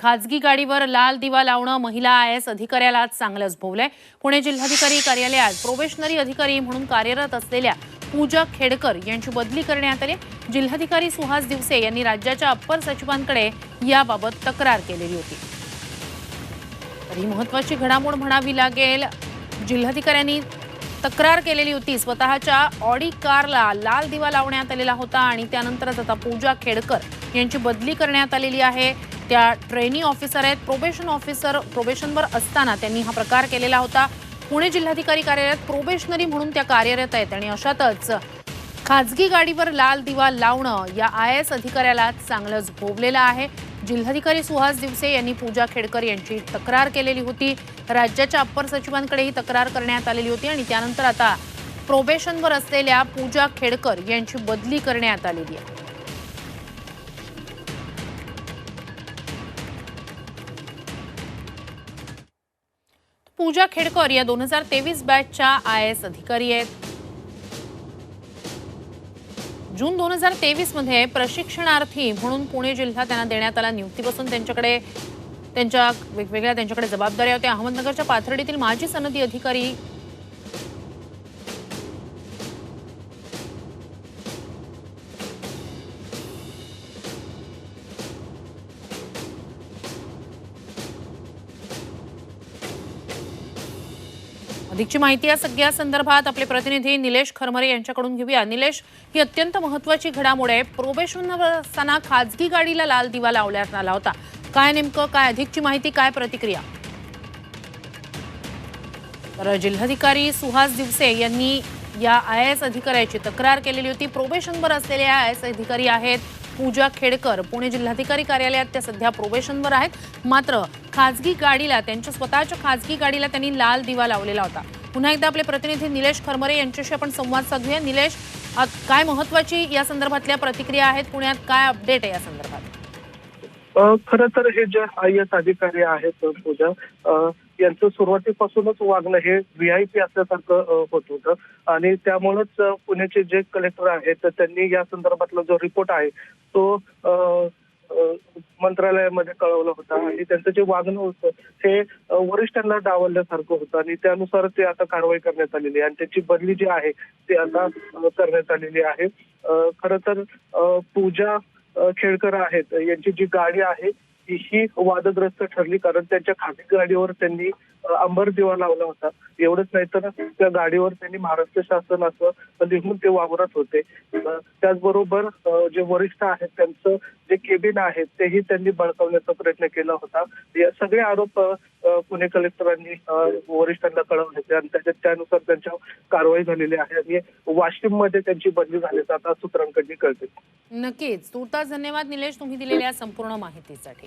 खाजगी गाडीवर लाल दिवा लावणं महिला आय एस अधिकाऱ्याला चांगलंच भोवलंय. पुणे जिल्हाधिकारी कार्यालयात प्रोबेशनरी अधिकारी म्हणून कार्यरत असलेल्या पूजा खेडकर यांची बदली करण्यात आली. जिल्हाधिकारी सुहास दिवसे यांनी राज्याच्या अप्पर सचिवांकडे याबाबत तक्रार केलेली होती. तर ही महत्वाची घडामोड म्हणावी लागेल. जिल्हाधिकाऱ्यांनी तक्रार केलेली होती. स्वतःच्या ऑडी कारला लाल दिवा लावण्यात आलेला होता आणि त्यानंतरच आता पूजा खेडकर यांची बदली करण्यात आलेली आहे. त्या ट्रेनी ऑफिसर आहेत. प्रोबेशन ऑफिसर प्रोबेशनवर असताना त्यांनी हा प्रकार केलेला होता. पुणे जिल्हाधिकारी कार्यालयात प्रोबेशनरी म्हणून त्या कार्यरत आहेत आणि अशातच खाजगी गाडीवर लाल दिवा लावणं या आय एस अधिकाऱ्याला चांगलंच भोवलेलं आहे. जिल्हाधिकारी सुहास दिवसे यांनी पूजा खेडकर यांची तक्रार केलेली होती. राज्याच्या अप्पर सचिवांकडे ही तक्रार करण्यात आलेली होती आणि त्यानंतर आता प्रोबेशनवर असलेल्या पूजा खेडकर यांची बदली करण्यात आलेली आहे. पूजा खेडकर या दोन हजार तेवीस बॅचच्या आय एस अधिकारी आहेत. जून दोन हजार तेवीसमध्ये प्रशिक्षणार्थी म्हणून पुणे जिल्हा त्यांना देण्यात आला. नियुक्तीपासून त्यांच्याकडे त्यांच्या वेगवेगळ्या त्यांच्याकडे जबाबदाऱ्या होत्या. अहमदनगरच्या पाथर्डीतील माजी सनदी अधिकारी अधिकची माहिती या सगळ्या संदर्भात आपले प्रतिनिधी निलेश खरमरे यांच्याकडून घेऊया. निलेश ही अत्यंत महत्वाची घडामोड आहे. प्रोबेशनवर असताना खाजगी गाडीला लाल दिवा लावण्यात आला होता. काय नेमकं काय अधिकची माहिती काय प्रतिक्रिया? तर जिल्हाधिकारी सुहास दिवसे यांनी या आय एस अधिकाऱ्याची तक्रार केलेली होती. प्रोबेशनवर असलेले आय एस अधिकारी आहेत पूजा खेडकर पुणे जिल्हाधिकारी कार्यालयात त्या सध्या प्रोबेशनवर आहेत. मात्र खाजगी गाडीला त्यांच्या स्वतःच्या खाजगी गाडीला त्यांनी लाल दिवा लावलेला होता. पुन्हा एकदा आपले प्रतिनिधी निलेश खरमरे यांच्याशी आपण संवाद साधूया. निलेश काय महत्वाची या संदर्भातल्या प्रतिक्रिया आहेत? पुण्यात काय अपडेट आहे या संदर्भात? खरं तर हे जे आय एस अधिकारी आहेत पूजा यांचं सुरुवातीपासूनच वागणं हे व्हीआयपी असल्यासारखं होत होतं. आणि त्यामुळेच पुण्याचे जे कलेक्टर आहेत त्यांनी या संदर्भातला जो रिपोर्ट आहे तो मंत्रालयामध्ये कळवला होता. आणि त्यांचं जे वागणं होतं हे वरिष्ठांना डावलल्यासारखं होतं. आणि त्यानुसार ते आता कारवाई करण्यात आलेली आहे. आणि त्याची बदली जी आहे ती आता करण्यात आलेली आहे. खर खरं तर पूजा खेळकर आहेत. यांची जी गाडी आहे ती ही वादग्रस्त ठरली. कारण त्यांच्या खासगी गाडीवर त्यांनी अंबर दिवा लावला होता. एवढंच नाही तर त्या गाडीवर त्यांनी महाराष्ट्र शासन असं लिहून ते वावरत होते. त्याचबरोबर जे वरिष्ठ आहेत त्यांचं जे केबिन आहे तेही त्यांनी बळकावण्याचा प्रयत्न केला होता. या सगळे आरोप पुणे कलेक्टरांनी वरिष्ठांना कळवले होते आणि त्याच्यात त्यानुसार त्यांच्या कारवाई झालेली आहे आणि वाशिममध्ये त्यांची बदली झाल्याचं आता सूत्रांकडून कळते नक्कीच. तुर्तास धन्यवाद निलेश. तुम्ही दिलेल्या संपूर्ण माहितीसाठी.